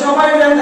সময় দেন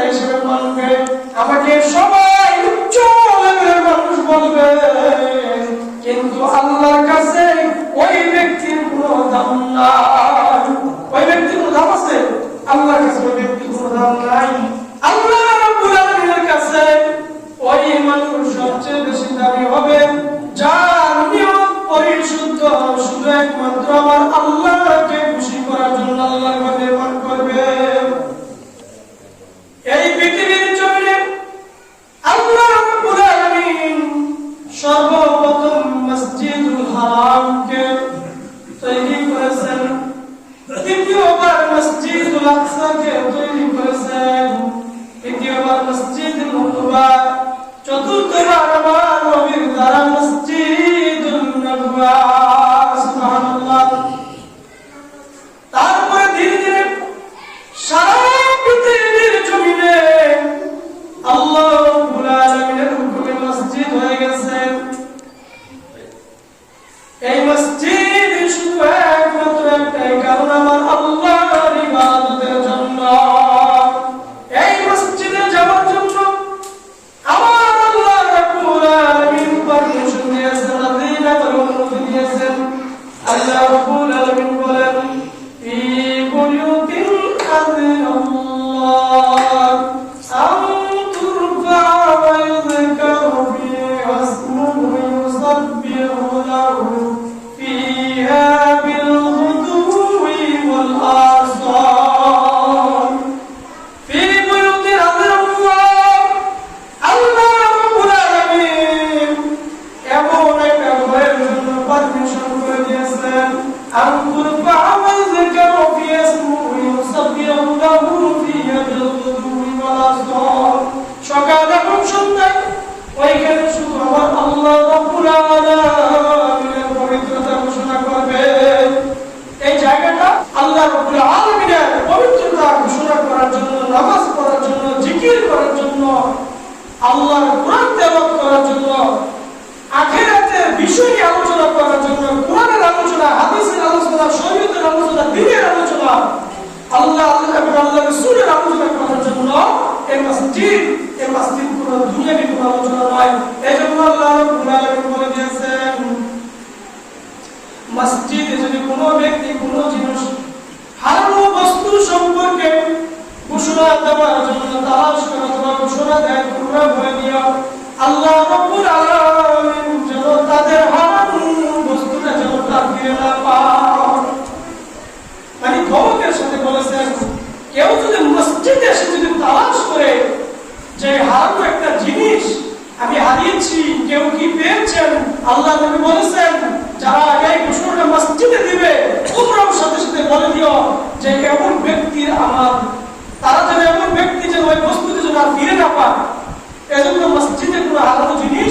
আর উপরে এসেছেন আল্লাহ নবী বলেছেন, যারা এই ঘোষণাটা মসজিদে দিবে তোমরাও সাথে সাথে বলে দিও যে এমন ব্যক্তির আমার, তারা যেন এমন ব্যক্তি যেন ওই বস্তুকে যেন আর ফিরে না পায়। এজন্য মসজিদে কোনো আলাদা জিনিস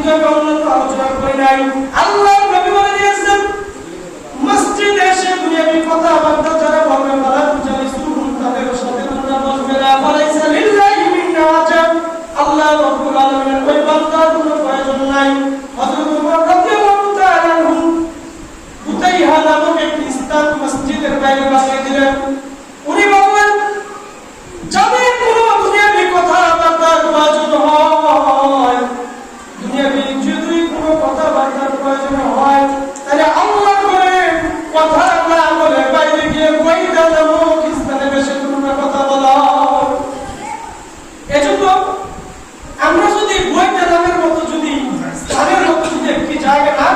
বিষয়ে কখনো আলোচনা করি নাই। আল্লাহ নবী বলে দিয়েছেন, মসজিদ এসে দুনিয়াবি কথাবার্তা যারা বলবে, তারা পূজারি শুরু তাদের সাথে তোমরা বসবে না। বলাইছে লিল্লাহি মিন নাজাম আল্লাহ রাব্বুল আলামিন ওই বান্দার কোনো প্রয়োজন নাই। হযরত উমর রাদিয়াল্লাহু তাআলা আনহু উতাইহা নামক একটি স্থান মসজিদের বাইরে বানিয়ে দিলেন।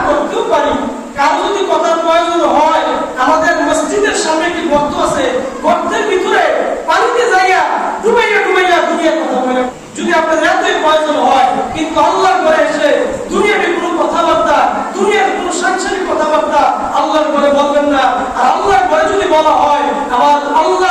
করতেও পারি। কারও যদি কথার প্রয়োজন হয়, আমাদের মসজিদের সামনে একটি গর্ত আছে, গর্তের ভিতরে পানিতে যাইয়া ডুবাইয়া ডুবাইয়া কথা বলে। যদি এতই প্রয়োজন হয়, কিন্তু আল্লাহর ঘরে এসে দুনিয়ার কোনো কথাবার্তা দুনিয়ার কোনো সাংসারিক কথাবার্তা আল্লাহর ঘরে বলবেন না। আর আল্লাহর ঘরে যদি বলা হয়, আমার আল্লাহ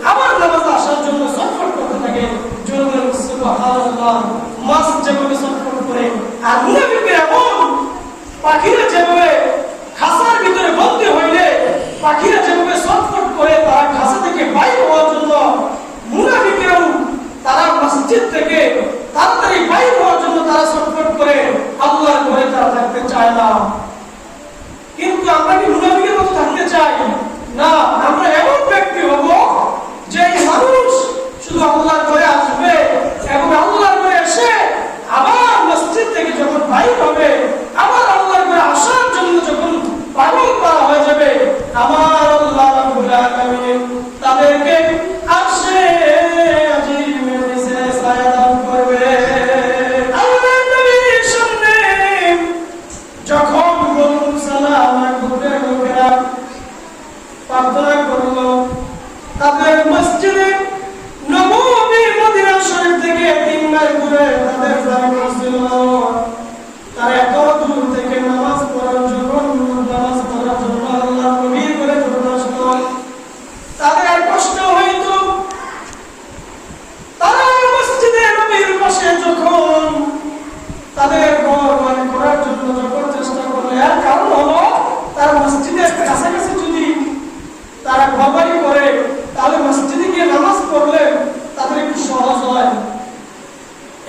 I've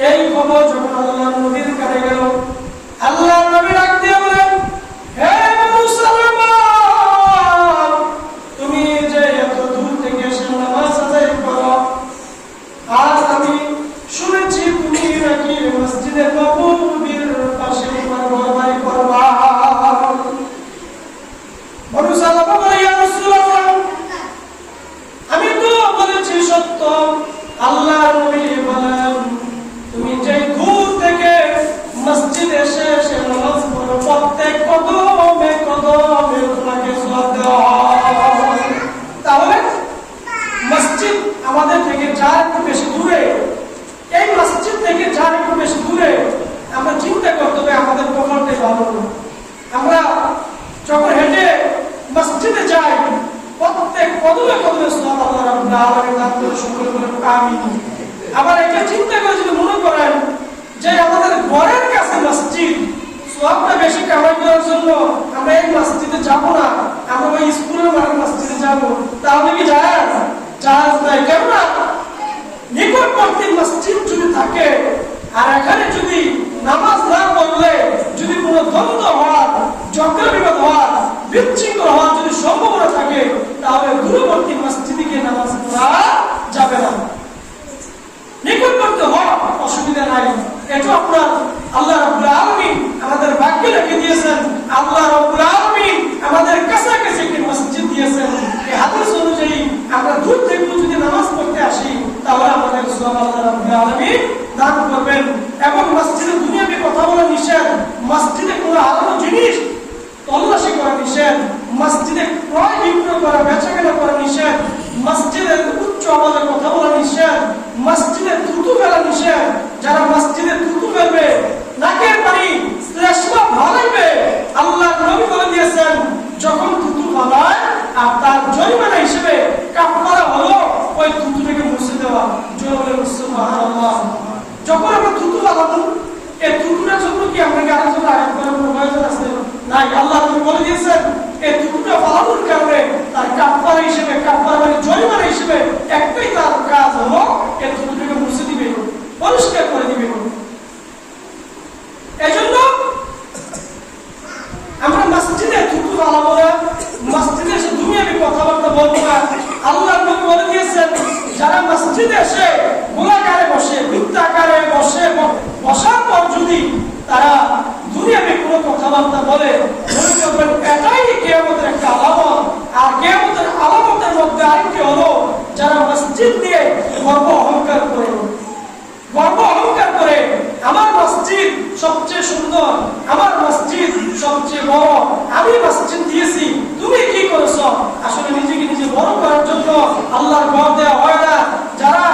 এই খবর যখন আল্লাহ নবীর কাছে গেল আল্লাহ নবী ডাক দিয়ে বলেন হ্যাঁ আবার এটা চিন্তা করে মনে করেন যে আমাদের ঘরের কাছে মসজিদ, সবটা বেশি কামাই করার জন্য আমরা এই মসজিদে যাব না, আমরা ওই স্কুলের মাঠের মসজিদে যাব, তাহলে কি জাহাজ জাহাজ নয়। কেননা নিকটবর্তী মসজিদ যদি থাকে, আর এখানে যদি নামাজ না পড়লে, যদি কোনো দ্বন্দ্ব হওয়ার চক্র বিবাদ হওয়ার, বিচ্ছিন্ন হওয়ার যদি সম্ভাবনা থাকে, তাহলে দূরবর্তী মসজিদকে যারা মসজিদে থুতু ফেলবে নাকের পানি শ্লেষ্মা ভালাইবে আল্লাহ নবী বলে দিয়েছেন, যখন থুতু ফালায় আর তার জরিমানা হিসেবে কাফারা হলো, ওই থুতুটাকে মুছে দেওয়া। যখন আমরা থুতু ফালাবো এই থুতুটার জন্য কি আপনাকে কোনো প্রয়োজন আছে? নাই, আল্লাহ নবী বলে দিয়েছেন, এই থুতুটা ফালানোর কারণে তার কাফারা হিসেবে কাফারা মানে জরিমানা হিসেবে একটাই তার কাজ হলো এই থুতুটাকে মুছে দিবে পরিষ্কার করে দিবে এজন্য আমরা মসজিদে থুতু ফালাবো না মসজিদে এসে দুনিয়াবি কথাবার্তা বলব না আল্লাহ নবী বলে দিয়েছেন যারা মসজিদে এসে গোলাকারে বসে বৃত্তাকারে বসে ব- বসার পর যদি তারা দুনিয়াবি কোনো কথাবার্তা বলে মনে করবেন এটাই কেয়ামতের একটা আলামত আর কেয়ামতের আলামতের মধ্যে আরেকটি হলো যারা মসজিদ দিয়ে গর্ব অহংকার করে গর্ব অহংকার করে আমার মসজিদ সবচেয়ে সুন্দর আমার মসজিদ সবচেয়ে বড় আমি মসজিদ দিয়েছি তুমি কি করেছ আসলে নিজেকে নিজে বড় করার জন্য আল্লাহর ঘর দেওয়া হয় না যারা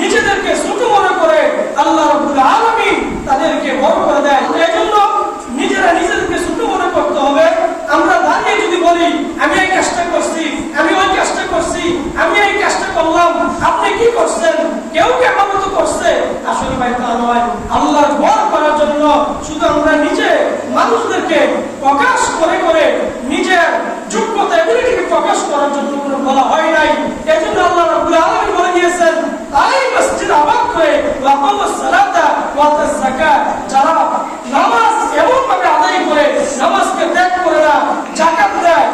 নিজেদেরকে ছোট মনে করে আল্লাহ রাব্বুল আলামিন তাদেরকে বড় করে দেয় এই জন্য নিজেরা নিজেদেরকে ছোট মনে করতে হবে আমরা দাঁড়িয়ে যদি বলি আমি এই কাজটা করছি আমি ওই কাজটা করছি আমি এই কাজটা করলাম আপনি কি করছেন কেউ কি আমার মতো করছে আসলে ভাই তা নয় আল্লাহর ঘর করার জন্য শুধু আমরা নিজে মানুষদেরকে প্রকাশ করে করে নিজের যোগ্যতা এবিলিটিকে প্রকাশ করার জন্য কোনো বলা হয় নাই এজন্য আল্লাহ রাব্বুল আলামিন বলে দিয়েছেন তাই মসজিদ আবাদ করে ওয়াকামাস সালাতা ওয়া আতাজ যাকাত যারা নামাজ এমন ভাবে আদায় করে নামাজকে ত্যাগ করে না জাকাত দেয়।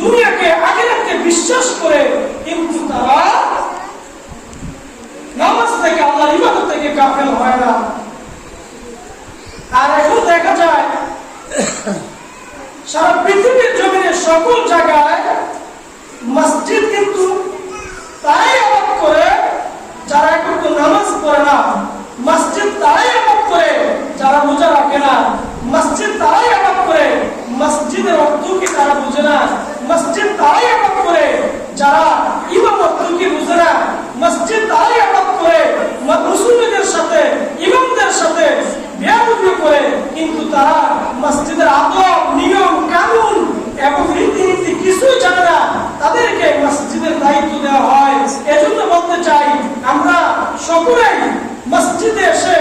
দুনিয়াকে, আখিরাতকে বিশ্বাস করে কিন্তু তারা নামাজ থেকে, আল্লাহর ইবাদত থেকে গাফেল হয় না। আর এখন দেখা যায়, সারা পৃথিবীর জমিনে সকল জায়গায় মসজিদ কিন্তু তারাই আবাদ করে, যারা এখন নামাজ পড়ে না। মসজিদ তারাই আবাদ করে, যারা রোজা রাখে না মসজিদ তারাই আবাদ করে মসজিদের অর্থ কি তারা বুঝে না মসজিদ তারাই আবাদ করে যারা ইমাম অর্থ কি মসজিদ তারাই আবাদ করে মুসলিমদের সাথে, ইমামদের সাথে বেয়াদবি করে, কিন্তু তারা মসজিদের আদব, নিয়ম, কানুন এবং রীতিনীতি কিছুই জানে না। তাদেরকে মসজিদের দায়িত্ব দেওয়া হয়। এজন্য বলতে চাই, আমরা সকলেই মসজিদে এসে